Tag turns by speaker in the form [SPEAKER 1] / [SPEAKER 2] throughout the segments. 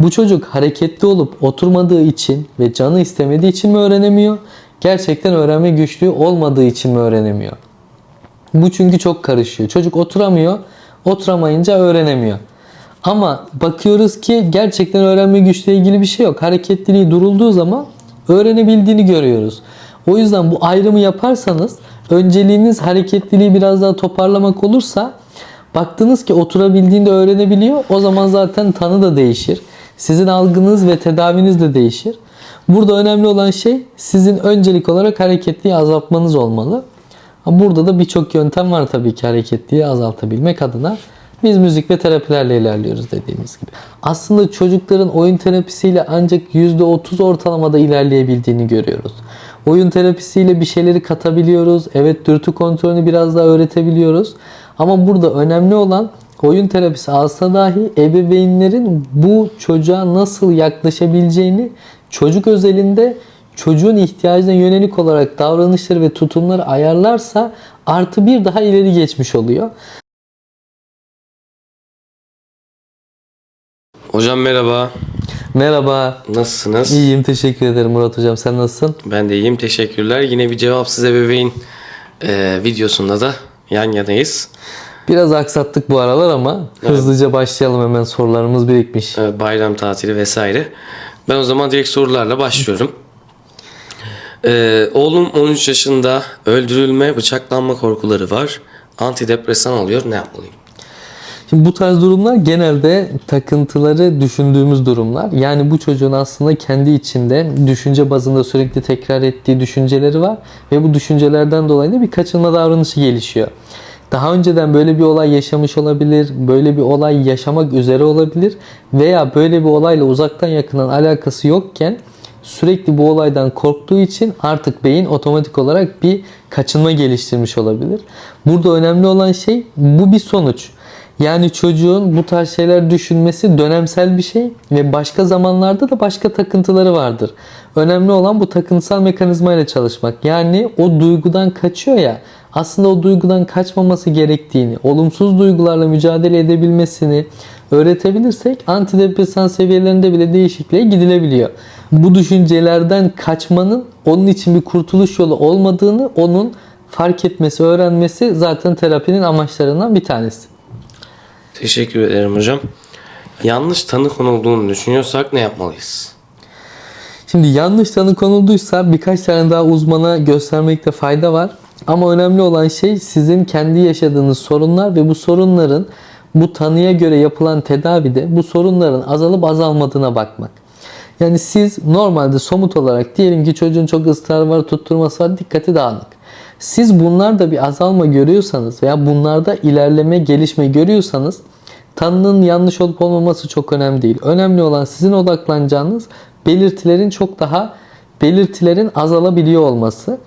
[SPEAKER 1] Bu çocuk hareketli olup oturmadığı için ve canı istemediği için mi öğrenemiyor? Gerçekten öğrenme güçlüğü olmadığı için mi öğrenemiyor? Bu çünkü çok karışıyor. Çocuk oturamıyor, oturamayınca öğrenemiyor. Ama bakıyoruz ki gerçekten öğrenme güçlüğü ilgili bir şey yok. Hareketliliği durulduğu zaman öğrenebildiğini görüyoruz. O yüzden bu ayrımı yaparsanız önceliğiniz hareketliliği biraz daha toparlamak olursa baktınız ki oturabildiğinde öğrenebiliyor. O zaman zaten tanı da değişir. Sizin algınız ve tedaviniz de değişir. Burada önemli olan şey sizin öncelik olarak hareketliği azaltmanız olmalı. Burada da birçok yöntem var tabii ki hareketliği azaltabilmek adına. Biz müzik ve terapilerle ilerliyoruz dediğimiz gibi. Aslında çocukların oyun terapisiyle ancak %30 ortalamada ilerleyebildiğini görüyoruz. Oyun terapisiyle bir şeyleri katabiliyoruz. Evet dürtü kontrolünü biraz daha öğretebiliyoruz. Ama burada önemli olan oyun terapisi alsa dahi ebeveynlerin bu çocuğa nasıl yaklaşabileceğini çocuk özelinde çocuğun ihtiyacına yönelik olarak davranışları ve tutumları ayarlarsa artı bir daha ileri geçmiş oluyor.
[SPEAKER 2] Hocam merhaba.
[SPEAKER 1] Merhaba.
[SPEAKER 2] Nasılsınız?
[SPEAKER 1] İyiyim teşekkür ederim Murat hocam. Sen nasılsın?
[SPEAKER 2] Ben de iyiyim. Teşekkürler. Yine bir cevapsız ebeveyn e, videosunda da yan yanayız.
[SPEAKER 1] Biraz aksattık bu aralar ama hızlıca başlayalım hemen sorularımız birikmiş.
[SPEAKER 2] E, bayram tatili vesaire. Ben o zaman direkt sorularla başlıyorum. E, oğlum 13 yaşında öldürülme, bıçaklanma korkuları var. Antidepresan alıyor. Ne yapmalıyım?
[SPEAKER 1] Şimdi bu tarz durumlar genelde takıntıları düşündüğümüz durumlar. Yani bu çocuğun aslında kendi içinde düşünce bazında sürekli tekrar ettiği düşünceleri var ve bu düşüncelerden dolayı da bir kaçınma davranışı gelişiyor. Daha önceden böyle bir olay yaşamış olabilir, böyle bir olay yaşamak üzere olabilir veya böyle bir olayla uzaktan yakından alakası yokken sürekli bu olaydan korktuğu için artık beyin otomatik olarak bir kaçınma geliştirmiş olabilir. Burada önemli olan şey bu bir sonuç. Yani çocuğun bu tarz şeyler düşünmesi dönemsel bir şey ve başka zamanlarda da başka takıntıları vardır. Önemli olan bu takıntısal mekanizmayla çalışmak. Yani o duygudan kaçıyor ya aslında o duygudan kaçmaması gerektiğini, olumsuz duygularla mücadele edebilmesini öğretebilirsek antidepresan seviyelerinde bile değişikliğe gidilebiliyor. Bu düşüncelerden kaçmanın onun için bir kurtuluş yolu olmadığını onun fark etmesi, öğrenmesi zaten terapinin amaçlarından bir tanesi.
[SPEAKER 2] Teşekkür ederim hocam. Yanlış tanı konulduğunu düşünüyorsak ne yapmalıyız?
[SPEAKER 1] Şimdi yanlış tanı konulduysa birkaç tane daha uzmana göstermekte fayda var. Ama önemli olan şey sizin kendi yaşadığınız sorunlar ve bu sorunların bu tanıya göre yapılan tedavide bu sorunların azalıp azalmadığına bakmak. Yani siz normalde somut olarak diyelim ki çocuğun çok ısrar var, tutturması var, dikkati dağınık. Siz bunlarda bir azalma görüyorsanız veya bunlarda ilerleme, gelişme görüyorsanız tanının yanlış olup olmaması çok önemli değil. Önemli olan sizin odaklanacağınız belirtilerin çok daha belirtilerin azalabiliyor olması.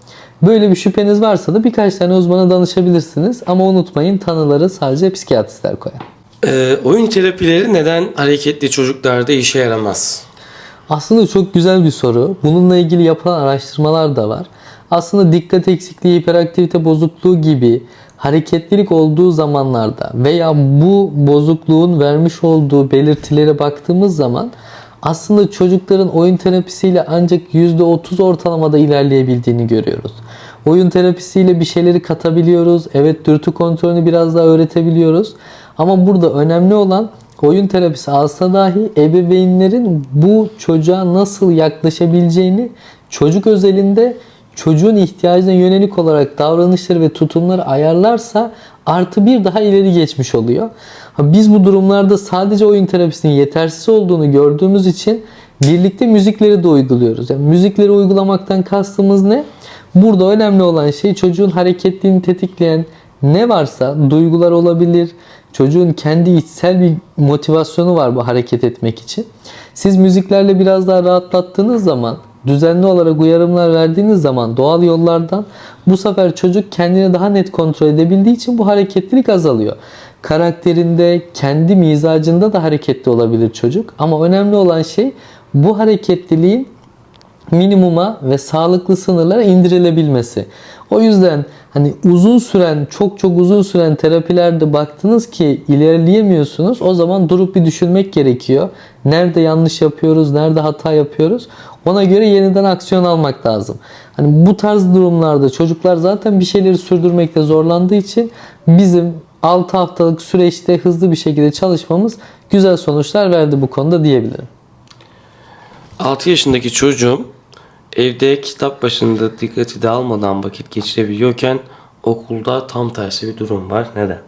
[SPEAKER 1] Böyle bir şüpheniz varsa da birkaç tane uzmana danışabilirsiniz. Ama unutmayın tanıları sadece psikiyatristler koyar.
[SPEAKER 2] E, oyun terapileri neden hareketli çocuklarda işe yaramaz?
[SPEAKER 1] Aslında çok güzel bir soru. Bununla ilgili yapılan araştırmalar da var. Aslında dikkat eksikliği, hiperaktivite bozukluğu gibi hareketlilik olduğu zamanlarda veya bu bozukluğun vermiş olduğu belirtilere baktığımız zaman aslında çocukların oyun terapisiyle ancak %30 ortalamada ilerleyebildiğini görüyoruz. Oyun terapisiyle bir şeyleri katabiliyoruz. Evet dürtü kontrolünü biraz daha öğretebiliyoruz. Ama burada önemli olan oyun terapisi alsa dahi ebeveynlerin bu çocuğa nasıl yaklaşabileceğini çocuk özelinde çocuğun ihtiyacına yönelik olarak davranışları ve tutumları ayarlarsa artı bir daha ileri geçmiş oluyor. Biz bu durumlarda sadece oyun terapisinin yetersiz olduğunu gördüğümüz için birlikte müzikleri de uyguluyoruz. Yani müzikleri uygulamaktan kastımız ne? Burada önemli olan şey çocuğun hareketliliğini tetikleyen ne varsa duygular olabilir. Çocuğun kendi içsel bir motivasyonu var bu hareket etmek için. Siz müziklerle biraz daha rahatlattığınız zaman düzenli olarak uyarımlar verdiğiniz zaman doğal yollardan bu sefer çocuk kendini daha net kontrol edebildiği için bu hareketlilik azalıyor. Karakterinde, kendi mizacında da hareketli olabilir çocuk. Ama önemli olan şey bu hareketliliğin minimuma ve sağlıklı sınırlara indirilebilmesi. O yüzden hani uzun süren, çok çok uzun süren terapilerde baktınız ki ilerleyemiyorsunuz. O zaman durup bir düşünmek gerekiyor. Nerede yanlış yapıyoruz, nerede hata yapıyoruz? Ona göre yeniden aksiyon almak lazım. Hani bu tarz durumlarda çocuklar zaten bir şeyleri sürdürmekte zorlandığı için bizim 6 haftalık süreçte hızlı bir şekilde çalışmamız güzel sonuçlar verdi bu konuda diyebilirim.
[SPEAKER 2] 6 yaşındaki çocuğum evde kitap başında dikkati dağılmadan vakit geçirebiliyorken okulda tam tersi bir durum var. Neden?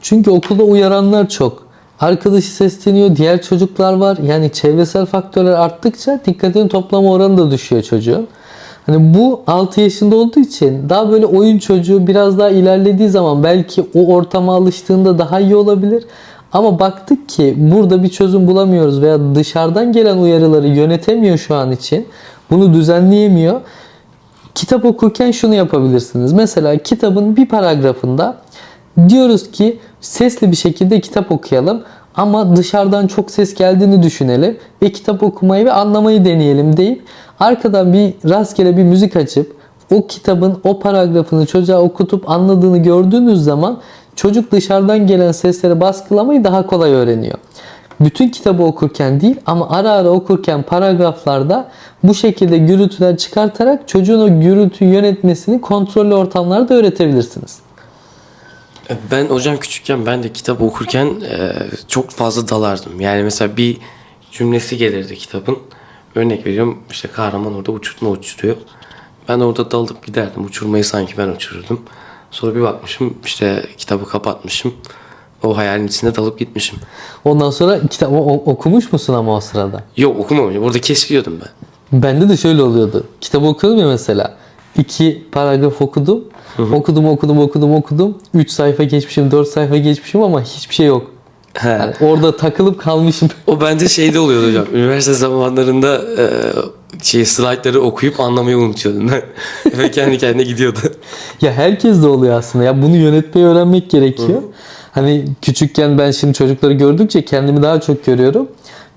[SPEAKER 1] Çünkü okulda uyaranlar çok. Arkadaşı sesleniyor, diğer çocuklar var. Yani çevresel faktörler arttıkça dikkatini toplama oranı da düşüyor çocuğun. Hani bu 6 yaşında olduğu için daha böyle oyun çocuğu biraz daha ilerlediği zaman belki o ortama alıştığında daha iyi olabilir. Ama baktık ki burada bir çözüm bulamıyoruz veya dışarıdan gelen uyarıları yönetemiyor şu an için. Bunu düzenleyemiyor. Kitap okurken şunu yapabilirsiniz. Mesela kitabın bir paragrafında diyoruz ki sesli bir şekilde kitap okuyalım ama dışarıdan çok ses geldiğini düşünelim ve kitap okumayı ve anlamayı deneyelim deyip arkadan bir rastgele bir müzik açıp o kitabın o paragrafını çocuğa okutup anladığını gördüğünüz zaman çocuk dışarıdan gelen sesleri baskılamayı daha kolay öğreniyor bütün kitabı okurken değil ama ara ara okurken paragraflarda bu şekilde gürültüler çıkartarak çocuğun o gürültüyü yönetmesini kontrollü ortamlarda öğretebilirsiniz.
[SPEAKER 2] Ben hocam küçükken ben de kitap okurken e, çok fazla dalardım. Yani mesela bir cümlesi gelirdi kitabın. Örnek veriyorum işte kahraman orada uçurtma uçuruyor. Ben orada dalıp giderdim. Uçurmayı sanki ben uçururdum. Sonra bir bakmışım işte kitabı kapatmışım. O hayalin içinde dalıp gitmişim.
[SPEAKER 1] Ondan sonra kitap o- okumuş musun ama o sırada?
[SPEAKER 2] Yok okumamışım. Orada kesiyordum ben.
[SPEAKER 1] Bende de şöyle oluyordu. Kitap okuyordum ya mesela. İki paragraf okudum. Okudum okudum okudum okudum. Üç sayfa geçmişim, dört sayfa geçmişim ama hiçbir şey yok.
[SPEAKER 2] He.
[SPEAKER 1] Yani orada takılıp kalmışım.
[SPEAKER 2] O bende şeyde oluyordu hocam. Üniversite zamanlarında e, şey slaytları okuyup anlamayı unutuyordum ben. Ve kendi kendine gidiyordu.
[SPEAKER 1] Ya herkes de oluyor aslında. Ya bunu yönetmeyi öğrenmek gerekiyor. Hani küçükken ben şimdi çocukları gördükçe kendimi daha çok görüyorum.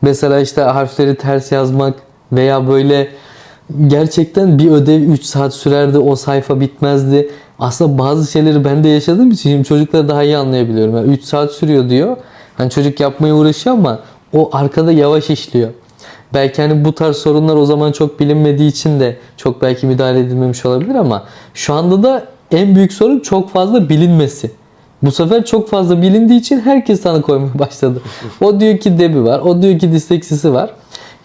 [SPEAKER 1] Mesela işte harfleri ters yazmak veya böyle gerçekten bir ödev 3 saat sürerdi o sayfa bitmezdi. Aslında bazı şeyleri ben de yaşadığım için şimdi çocukları daha iyi anlayabiliyorum. Yani 3 saat sürüyor diyor. Hani çocuk yapmaya uğraşıyor ama o arkada yavaş işliyor. Belki hani bu tarz sorunlar o zaman çok bilinmediği için de çok belki müdahale edilmemiş olabilir ama şu anda da en büyük sorun çok fazla bilinmesi. Bu sefer çok fazla bilindiği için herkes tanı koymaya başladı. O diyor ki debi var, o diyor ki disleksisi var.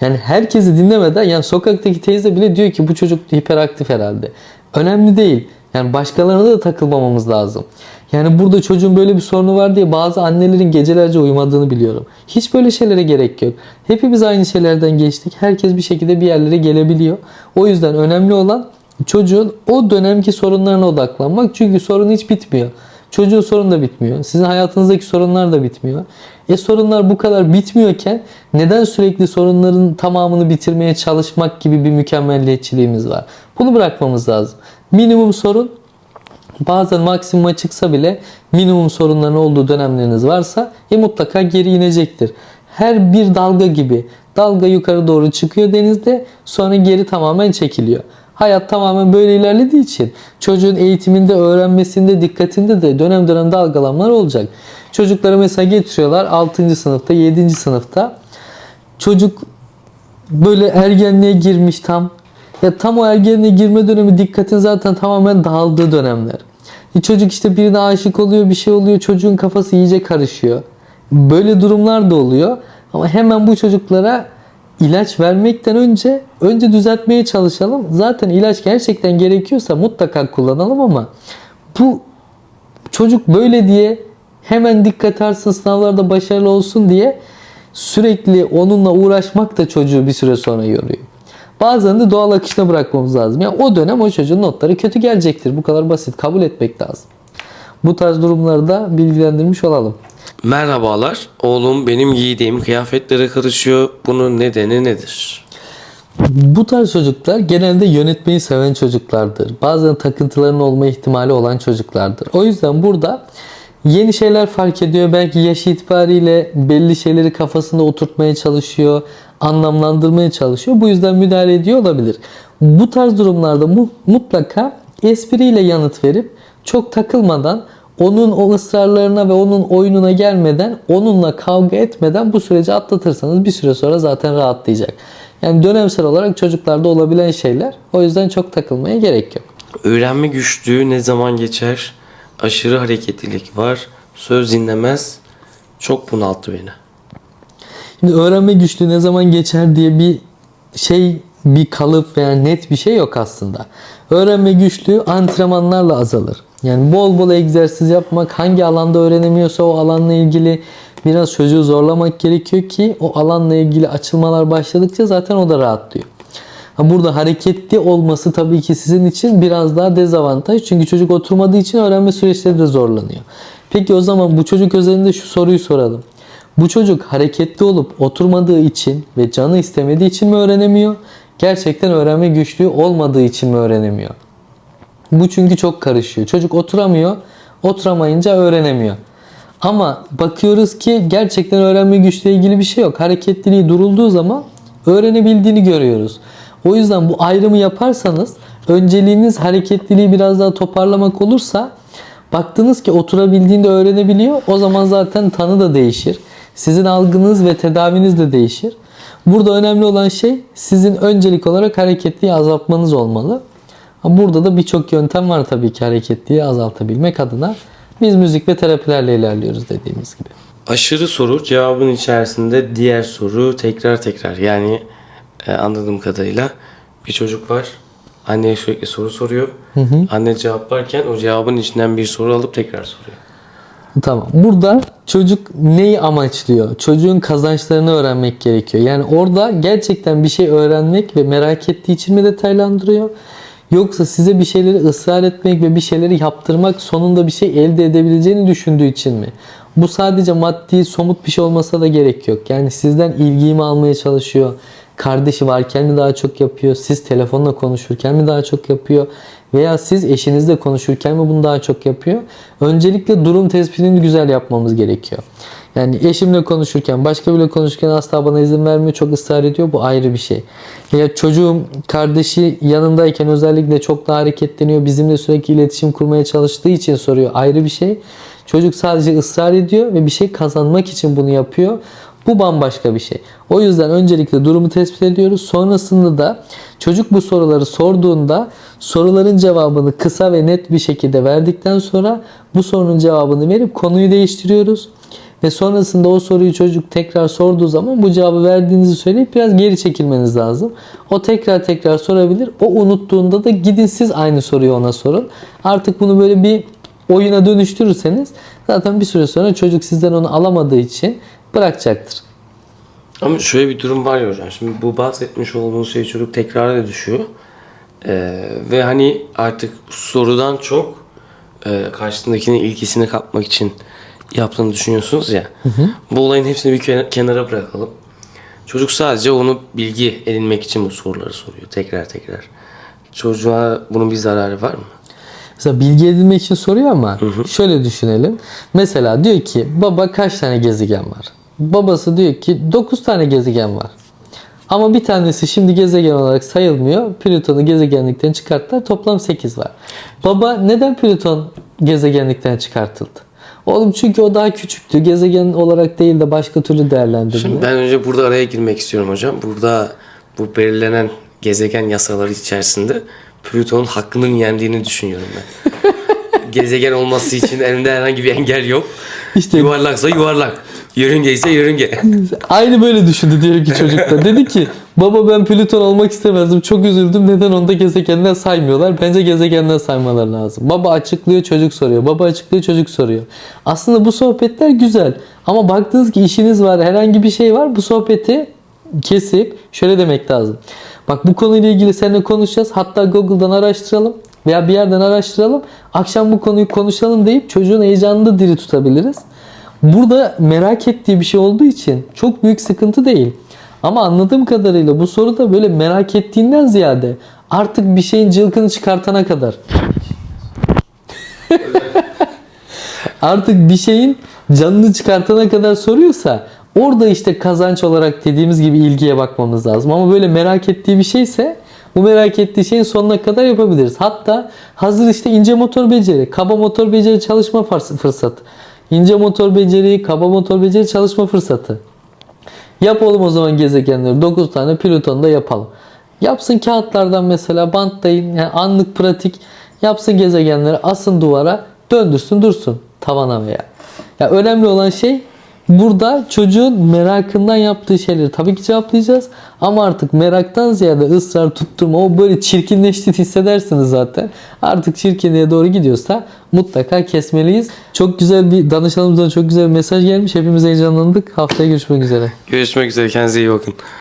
[SPEAKER 1] Yani herkesi dinlemeden yani sokaktaki teyze bile diyor ki bu çocuk hiperaktif herhalde. Önemli değil. Yani başkalarına da takılmamamız lazım. Yani burada çocuğun böyle bir sorunu var diye bazı annelerin gecelerce uyumadığını biliyorum. Hiç böyle şeylere gerek yok. Hepimiz aynı şeylerden geçtik. Herkes bir şekilde bir yerlere gelebiliyor. O yüzden önemli olan çocuğun o dönemki sorunlarına odaklanmak. Çünkü sorun hiç bitmiyor. Çocuğun sorunu da bitmiyor. Sizin hayatınızdaki sorunlar da bitmiyor. E sorunlar bu kadar bitmiyorken neden sürekli sorunların tamamını bitirmeye çalışmak gibi bir mükemmelliyetçiliğimiz var? Bunu bırakmamız lazım. Minimum sorun bazen maksimuma çıksa bile minimum sorunların olduğu dönemleriniz varsa e mutlaka geri inecektir. Her bir dalga gibi dalga yukarı doğru çıkıyor denizde sonra geri tamamen çekiliyor. Hayat tamamen böyle ilerlediği için çocuğun eğitiminde, öğrenmesinde, dikkatinde de dönem dönem dalgalanmalar olacak. Çocukları mesela getiriyorlar 6. sınıfta, 7. sınıfta. Çocuk böyle ergenliğe girmiş tam. Ya tam o ergenliğe girme dönemi dikkatin zaten tamamen dağıldığı dönemler. E çocuk işte birine aşık oluyor, bir şey oluyor, çocuğun kafası iyice karışıyor. Böyle durumlar da oluyor. Ama hemen bu çocuklara ilaç vermekten önce önce düzeltmeye çalışalım. Zaten ilaç gerçekten gerekiyorsa mutlaka kullanalım ama bu çocuk böyle diye hemen dikkat artsın sınavlarda başarılı olsun diye sürekli onunla uğraşmak da çocuğu bir süre sonra yoruyor. Bazen de doğal akışına bırakmamız lazım. Yani o dönem o çocuğun notları kötü gelecektir. Bu kadar basit. Kabul etmek lazım. Bu tarz durumları da bilgilendirmiş olalım.
[SPEAKER 2] Merhabalar. Oğlum benim giydiğim kıyafetlere karışıyor. Bunun nedeni nedir?
[SPEAKER 1] Bu tarz çocuklar genelde yönetmeyi seven çocuklardır. Bazen takıntıların olma ihtimali olan çocuklardır. O yüzden burada Yeni şeyler fark ediyor. Belki yaş itibariyle belli şeyleri kafasında oturtmaya çalışıyor. Anlamlandırmaya çalışıyor. Bu yüzden müdahale ediyor olabilir. Bu tarz durumlarda mu- mutlaka espriyle yanıt verip çok takılmadan onun o ısrarlarına ve onun oyununa gelmeden, onunla kavga etmeden bu süreci atlatırsanız bir süre sonra zaten rahatlayacak. Yani dönemsel olarak çocuklarda olabilen şeyler. O yüzden çok takılmaya gerek yok.
[SPEAKER 2] Öğrenme güçlüğü ne zaman geçer? Aşırı hareketlilik var. Söz dinlemez. Çok bunalttı beni.
[SPEAKER 1] Şimdi öğrenme güçlüğü ne zaman geçer diye bir şey, bir kalıp veya net bir şey yok aslında. Öğrenme güçlüğü antrenmanlarla azalır. Yani bol bol egzersiz yapmak, hangi alanda öğrenemiyorsa o alanla ilgili biraz çocuğu zorlamak gerekiyor ki o alanla ilgili açılmalar başladıkça zaten o da rahatlıyor. Ha burada hareketli olması tabii ki sizin için biraz daha dezavantaj. Çünkü çocuk oturmadığı için öğrenme süreçleri de zorlanıyor. Peki o zaman bu çocuk özelinde şu soruyu soralım. Bu çocuk hareketli olup oturmadığı için ve canı istemediği için mi öğrenemiyor? Gerçekten öğrenme güçlüğü olmadığı için mi öğrenemiyor? Bu çünkü çok karışıyor. Çocuk oturamıyor, oturamayınca öğrenemiyor. Ama bakıyoruz ki gerçekten öğrenme güçlüğü ilgili bir şey yok. Hareketliliği durulduğu zaman öğrenebildiğini görüyoruz. O yüzden bu ayrımı yaparsanız önceliğiniz hareketliliği biraz daha toparlamak olursa baktınız ki oturabildiğinde öğrenebiliyor. O zaman zaten tanı da değişir. Sizin algınız ve tedaviniz de değişir. Burada önemli olan şey sizin öncelik olarak hareketliği azaltmanız olmalı. Ama Burada da birçok yöntem var tabii ki hareketliği azaltabilmek adına. Biz müzik ve terapilerle ilerliyoruz dediğimiz gibi.
[SPEAKER 2] Aşırı soru cevabın içerisinde diğer soru tekrar tekrar. Yani e, anladığım kadarıyla bir çocuk var. Anneye sürekli soru soruyor. Anne cevaplarken o cevabın içinden bir soru alıp tekrar soruyor.
[SPEAKER 1] Tamam. Burada çocuk neyi amaçlıyor? Çocuğun kazançlarını öğrenmek gerekiyor. Yani orada gerçekten bir şey öğrenmek ve merak ettiği için mi detaylandırıyor? Yoksa size bir şeyleri ısrar etmek ve bir şeyleri yaptırmak sonunda bir şey elde edebileceğini düşündüğü için mi? Bu sadece maddi, somut bir şey olmasa da gerek yok. Yani sizden ilgiyi mi almaya çalışıyor? Kardeşi varken mi daha çok yapıyor? Siz telefonla konuşurken mi daha çok yapıyor? Veya siz eşinizle konuşurken mi bunu daha çok yapıyor? Öncelikle durum tespitini güzel yapmamız gerekiyor. Yani eşimle konuşurken, başka biriyle konuşurken asla bana izin vermiyor, çok ısrar ediyor. Bu ayrı bir şey. Veya çocuğum kardeşi yanındayken özellikle çok daha hareketleniyor. Bizimle sürekli iletişim kurmaya çalıştığı için soruyor. Ayrı bir şey. Çocuk sadece ısrar ediyor ve bir şey kazanmak için bunu yapıyor. Bu bambaşka bir şey. O yüzden öncelikle durumu tespit ediyoruz. Sonrasında da çocuk bu soruları sorduğunda soruların cevabını kısa ve net bir şekilde verdikten sonra bu sorunun cevabını verip konuyu değiştiriyoruz. Ve sonrasında o soruyu çocuk tekrar sorduğu zaman bu cevabı verdiğinizi söyleyip biraz geri çekilmeniz lazım. O tekrar tekrar sorabilir. O unuttuğunda da gidin siz aynı soruyu ona sorun. Artık bunu böyle bir oyuna dönüştürürseniz zaten bir süre sonra çocuk sizden onu alamadığı için bırakacaktır.
[SPEAKER 2] Ama şöyle bir durum var ya hocam. Şimdi bu bahsetmiş olduğunuz şey çocuk tekrara düşüyor. Ee, ve hani artık sorudan çok e, karşısındakinin ilgisini kapmak için yaptığını düşünüyorsunuz ya. Bu olayın hepsini bir ken- kenara bırakalım. Çocuk sadece onu bilgi edinmek için bu soruları soruyor tekrar tekrar. Çocuğa bunun bir zararı var mı?
[SPEAKER 1] Mesela bilgi edinmek için soruyor ama şöyle düşünelim. Mesela diyor ki baba kaç tane gezegen var? Babası diyor ki 9 tane gezegen var. Ama bir tanesi şimdi gezegen olarak sayılmıyor. Plüton'u gezegenlikten çıkarttılar. Toplam 8 var. Baba neden Plüton gezegenlikten çıkartıldı? Oğlum çünkü o daha küçüktü. Gezegen olarak değil de başka türlü değerlendiriliyor.
[SPEAKER 2] Şimdi ben önce burada araya girmek istiyorum hocam. Burada bu belirlenen gezegen yasaları içerisinde Plüton'un hakkının yendiğini düşünüyorum ben. gezegen olması için elinde herhangi bir engel yok.
[SPEAKER 1] İşte
[SPEAKER 2] Yuvarlaksa yuvarlak. Yörünge ise yörünge.
[SPEAKER 1] Aynı böyle düşündü diyor ki çocuk da. Dedi ki baba ben Plüton olmak istemezdim. Çok üzüldüm. Neden onu da gezegenden saymıyorlar? Bence gezegenden saymaları lazım. Baba açıklıyor çocuk soruyor. Baba açıklıyor çocuk soruyor. Aslında bu sohbetler güzel. Ama baktınız ki işiniz var herhangi bir şey var. Bu sohbeti kesip şöyle demek lazım. Bak bu konuyla ilgili seninle konuşacağız. Hatta Google'dan araştıralım veya bir yerden araştıralım. Akşam bu konuyu konuşalım deyip çocuğun heyecanını da diri tutabiliriz. Burada merak ettiği bir şey olduğu için çok büyük sıkıntı değil. Ama anladığım kadarıyla bu soruda böyle merak ettiğinden ziyade artık bir şeyin cılkını çıkartana kadar. artık bir şeyin canını çıkartana kadar soruyorsa orada işte kazanç olarak dediğimiz gibi ilgiye bakmamız lazım. Ama böyle merak ettiği bir şeyse bu merak ettiği şeyin sonuna kadar yapabiliriz. Hatta hazır işte ince motor beceri, kaba motor beceri çalışma fırs- fırsatı. İnce motor beceri, kaba motor beceri çalışma fırsatı. Yapalım o zaman gezegenleri. 9 tane Plüton'u da yapalım. Yapsın kağıtlardan mesela bantlayın. Yani anlık pratik. Yapsın gezegenleri. Asın duvara. Döndürsün dursun. Tavana veya. Ya önemli olan şey burada çocuğun merakından yaptığı şeyleri tabii ki cevaplayacağız. Ama artık meraktan ziyade ısrar tutturma. O böyle çirkinleştiğini hissedersiniz zaten. Artık çirkinliğe doğru gidiyorsa mutlaka kesmeliyiz. Çok güzel bir danışanımızdan çok güzel bir mesaj gelmiş. Hepimiz heyecanlandık. Haftaya görüşmek üzere.
[SPEAKER 2] Görüşmek üzere kendinize iyi bakın.